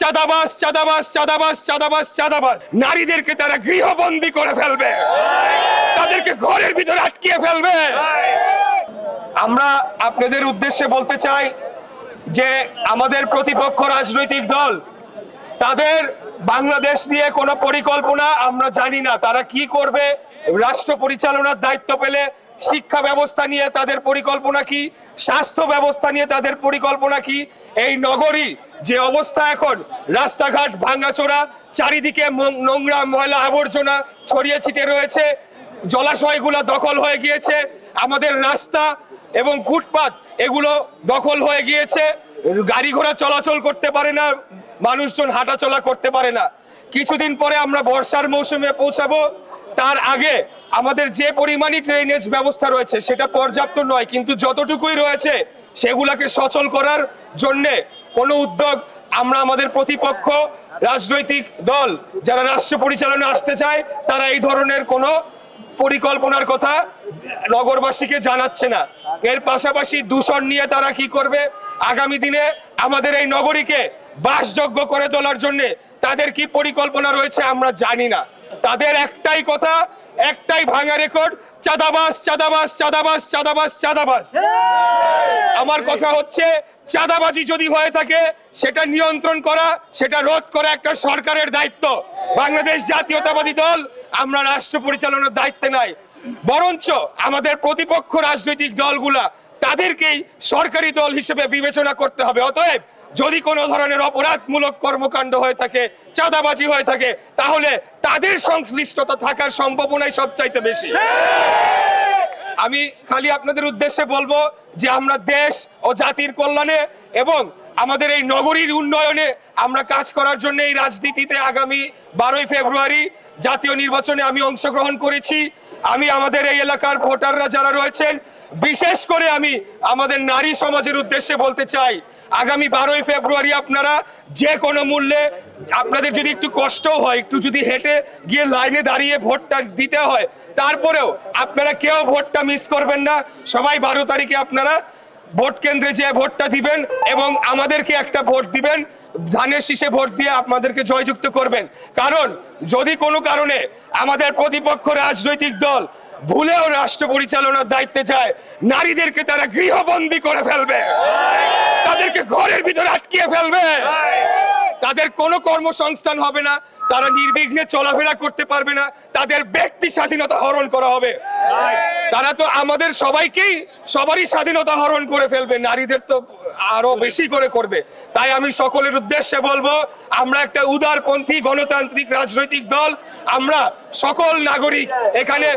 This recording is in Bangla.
চাঁদাবাস চাঁদাবাস চাঁদাবাস চাঁদাবাস চাঁদাবাস। নারীদেরকে তারা গৃহবন্দী করে ফেলবে। তাদেরকে ঘরের ভিতরে আটকিয়ে ফেলবে। আমরা আপনাদের উদ্দেশ্যে বলতে চাই যে আমাদের প্রতিপক্ষ রাজনৈতিক দল, তাদের বাংলাদেশ নিয়ে কোনো পরিকল্পনা আমরা জানি না। তারা কি করবে? রাষ্ট্র পরিচালনার দায়িত্ব পেলে শিক্ষা ব্যবস্থা নিয়ে তাদের পরিকল্পনা কি? স্বাস্থ্য ব্যবস্থা নিয়ে তাদের পরিকল্পনা কি? এই নগরী যে অবস্থা এখন, রাস্তাঘাট ভাঙাচোরা, চারিদিকে নোংরা ময়লা আবর্জনা ছড়িয়ে ছিটে রয়েছে, জলাশয়গুলো দখল হয়ে গিয়েছে, আমাদের রাস্তা এবং ফুটপাত এগুলো দখল হয়ে গিয়েছে, গাড়ি ঘোড়া চলাচল করতে পারে না, মানুষজন হাঁটাচলা করতে পারে না। কিছুদিন পরে আমরা বর্ষার মৌসুমে পৌঁছাবো তার আগে আমাদের যে পরিমাণই ড্রেনেজ ব্যবস্থা রয়েছে, সেটা পর্যাপ্ত নয়, কিন্তু যতটুকুই রয়েছে, সেগুলাকে সচল করার জন্যে কোনো উদ্যোগ আমরা আমাদের প্রতিপক্ষ রাজনৈতিক দল, যারা রাষ্ট্র পরিচালনা আসতে চায়, তারা এই ধরনের কোনো পরিকল্পনার কথা নগরবাসীকে জানাচ্ছে না। এর পাশাপাশি দূষণ নিয়ে তারা কি করবে? আগামী দিনে আমাদের এই নগরীকে বাসযোগ্য করে তোলার জন্য তাদের কি পরিকল্পনা রয়েছে আমরা জানি না। তাদের একটাই কথা, একটাই ভাঙা রেকর্ড চাঁদাবাস চাঁদাবাস চাঁদাবাস চাঁদাবাস চাঁদাবাস আমার কথা হচ্ছে, চাঁদাবাজি যদি হয়ে থাকে, সেটা নিয়ন্ত্রণ করা, সেটা রোধ করা একটা সরকারের দায়িত্ব। বাংলাদেশ জাতীয়তাবাদী দল, আমরা রাষ্ট্র পরিচালনার দায়িত্বে নাই। বরঞ্চ আমাদের প্রতিপক্ষ রাজনৈতিক দলগুলা, তাদেরকেই সরকারি দল হিসেবে বিবেচনা করতে হবে। অতএব যদি কোনো ধরনের অপরাধমূলক কর্মকাণ্ড হয়ে থাকে, চাঁদাবাজি হয়ে থাকে, তাহলে তাদের সংশ্লিষ্টতা থাকার সম্ভাবনাই সবচাইতে বেশি। আমি খালি আপনাদের উদ্দেশ্যে বলব যে আমরা দেশ ও জাতির কল্যাণে এবং আমাদের এই নগরীর উন্নয়নে আমরা কাজ করার জন্য এই রাজনীতিতে আগামী বারোই ফেব্রুয়ারি জাতীয় নির্বাচনে আমি অংশগ্রহণ করেছি। আমি আমাদের এই এলাকার ভোটাররা যারা রয়েছেন, বিশেষ করে আমি আমাদের নারী সমাজের উদ্দেশ্যে বলতে চাই, আগামী বারোই ফেব্রুয়ারি আপনারা যে কোনো মূল্যে আপনাদের যদি একটু কষ্ট হয়, একটু যদি হেঁটে গিয়ে লাইনে দাঁড়িয়ে ভোটটা দিতে হয়, তারপরেও আপনারা কেউ ভোটটা মিস করবেন না। সবাই বারো তারিখে আপনারা ভোট কেন্দ্রে যেয়ে ভোটটা দিবেন এবং আমাদেরকে একটা ভোট দিবেন, ধানের শীষে ভোট দিয়ে আপনাদেরকে জয়যুক্ত করবেন। কারণ যদি কোনো কারণে আমাদের প্রতিপক্ষ রাজনৈতিক দল ভুলেও রাষ্ট্র পরিচালনার দায়িত্বে যায়, নারীদেরকে তারা গৃহবন্দী করে ফেলবে। তাদেরকে ঘরের ভিতরে আটকিয়ে ফেলবে। তাদের কোনো কর্মসংস্থান হবে না, তারা নির্বিঘ্নে চলাফেরা করতে পারবে না, তাদের ব্যক্তি স্বাধীনতা হরণ করা হবে। তারা তো আমাদের সবাইকেই সবারই স্বাধীনতা হরণ করে ফেলবে, নারীদের তো আরও বেশি করে করবে। তাই আমি সকলের উদ্দেশ্যে বলব, আমরা একটা উদারপন্থী গণতান্ত্রিক রাজনৈতিক দল, আমরা সকল নাগরিক এখানে